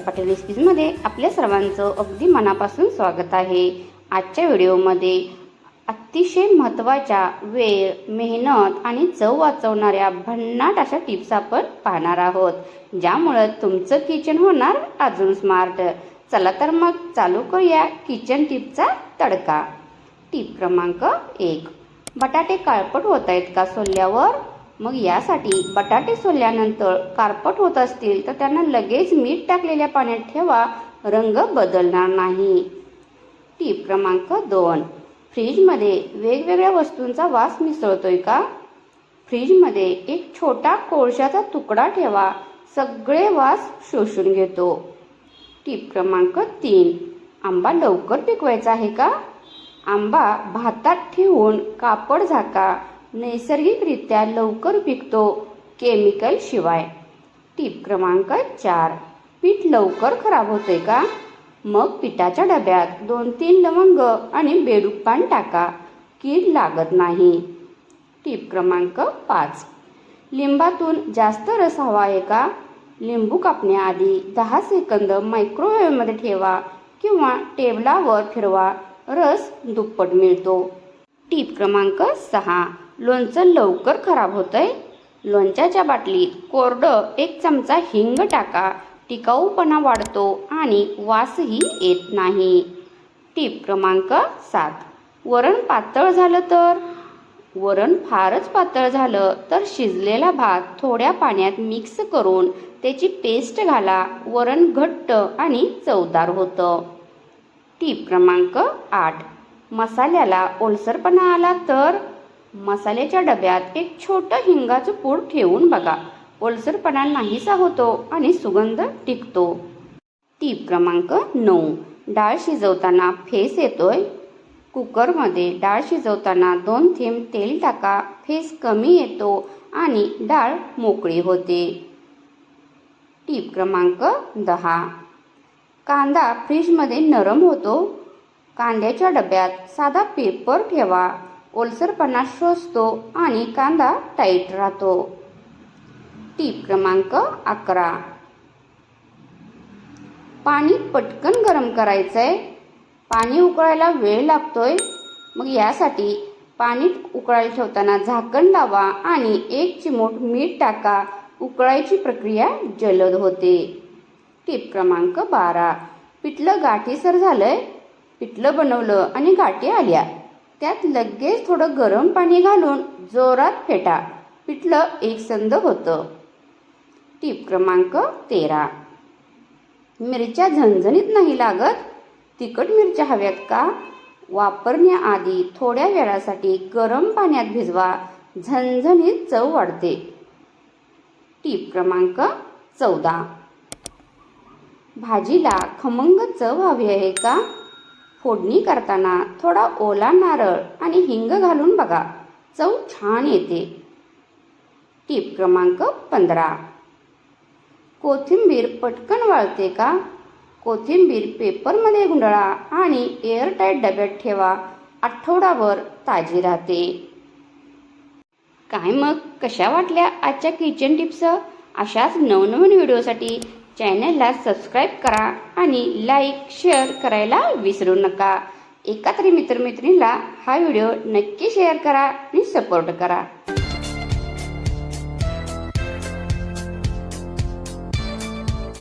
चॅनलमध्ये आपल्या सर्वांचं अगदी मनापासून स्वागत आहे. आजच्या व्हिडिओमध्ये अतिशय महत्त्वाच्या वेळ मेहनत आणि चव वाचवणाऱ्या भन्नाट अशा टिप्स आपण पाहणार आहोत. ज्यामुळं तुमचं किचन होणार अजून स्मार्ट. चला तर मग चालू करूया किचन टिपचा तडका. टीप क्रमांक एक. बटाटे काळपट होत आहेत का सोलल्यावर? मग यासाठी बटाटे सोलल्यानंतर कारपट होत असतील तर त्यांना लगेच मीठ टाकलेल्या पाण्यात ठेवा. रंग बदलणार नाही. टीप क्रमांक दोन. फ्रीजमध्ये वेगवेगळ्या वस्तूंचा वास मिसळतोय का? फ्रीजमध्ये एक छोटा कोळशाचा तुकडा ठेवा. सगळे वास शोषून घेतो. टीप क्रमांक तीन. आंबा लवकर पिकवायचा आहे का? आंबा भातात ठेवून कापड झाका. नैसर्गिकरित्या लवकर पिकतो केमिकल शिवाय. टीप क्रमांक चार. पीठ लवकर खराब होते का? मग पिठाच्या डब्यात दोन तीन लवंग आणि बेडूक पान टाका. कीड लागत नाही. टीप क्रमांक पाच. लिंबातून जास्त रस हवा आहे का? लिंबू कापण्याआधी दहा सेकंद मायक्रोवेव्हमध्ये ठेवा किंवा टेबलावर फिरवा. रस दुप्पट मिळतो. टीप क्रमांक सहा. लोणचं लवकर खराब होतंय. लोणच्याच्या बाटलीत कोरडं एक चमचा हिंग टाका. टिकाऊपणा वाढतो आणि वासही येत नाही. टीप क्रमांक सात. वरण पातळ झालं तर? वरण फारच पातळ झालं तर शिजलेला भात थोड्या पाण्यात मिक्स करून त्याची पेस्ट घाला. वरण घट्ट आणि चवदार होतं. टीप क्रमांक आठ. मसाल्याला ओलसरपणा आला तर? मसाल्याच्या डब्यात एक छोटं हिंगाचं पूड ठेवून बघा. ओलसरपणा नाहीसा होतो आणि सुगंध टिकतो. टीप क्रमांक नऊ. डाळ शिजवताना फेस येतोय. कुकरमध्ये डाळ शिजवताना दोन थेंब तेल टाका. फेस कमी येतो आणि डाळ मोकळी होते. टीप क्रमांक दहा. कांदा फ्रीजमध्ये नरम होतो. कांद्याच्या डब्यात साधा पेपर ठेवा. ओलसरपणा शोषतो आणि कांदा टाईट राहतो. टीप क्रमांक अकरा. पाणी पटकन गरम करायचं आहे पाणी उकळायला वेळ लागतोय. मग यासाठी पाणी उकळायला ठेवताना झाकण लावा आणि एक चिमूट मीठ टाका. उकळायची प्रक्रिया जलद होते. टीप क्रमांक बारा. पिठलं गाठीसर झालंय. पिठलं बनवलं आणि गाठी आल्या. त्यात लगेच थोडं गरम पाणी घालून जोरात फेटा. पिठलं एकसंद होतं. टीप क्रमांक तेरा. मिरच्या झणझणीत नाही लागत. तिखट मिरच्या हव्यात का? वापरण्याआधी थोड्या वेळासाठी गरम पाण्यात भिजवा. झणझणीत चव वाढते. टीप क्रमांक चौदा. भाजीला खमंग चव हवी आहे का? फोडणी करताना थोडा ओला नारळ आणि हिंग घालून बघा. चव छान येते. टीप क्रमांक पंधरा. कोथिंबीर पटकन वाळते का? कोथिंबीर पेपरमध्ये गुंडळा आणि एअरटाईट डब्यात ठेवा. आठवडाभर ताजी राहते. काय मग? कशा वाटल्या आजच्या किचन टिप्स? अशाच नवनवीन व्हिडिओसाठी चॅनलला सबस्क्राईब करा आणि लाईक शेअर करायला विसरू नका. एका तरी मित्रमैत्रिणीला हा व्हिडिओ नक्की शेअर करा आणि सपोर्ट करा.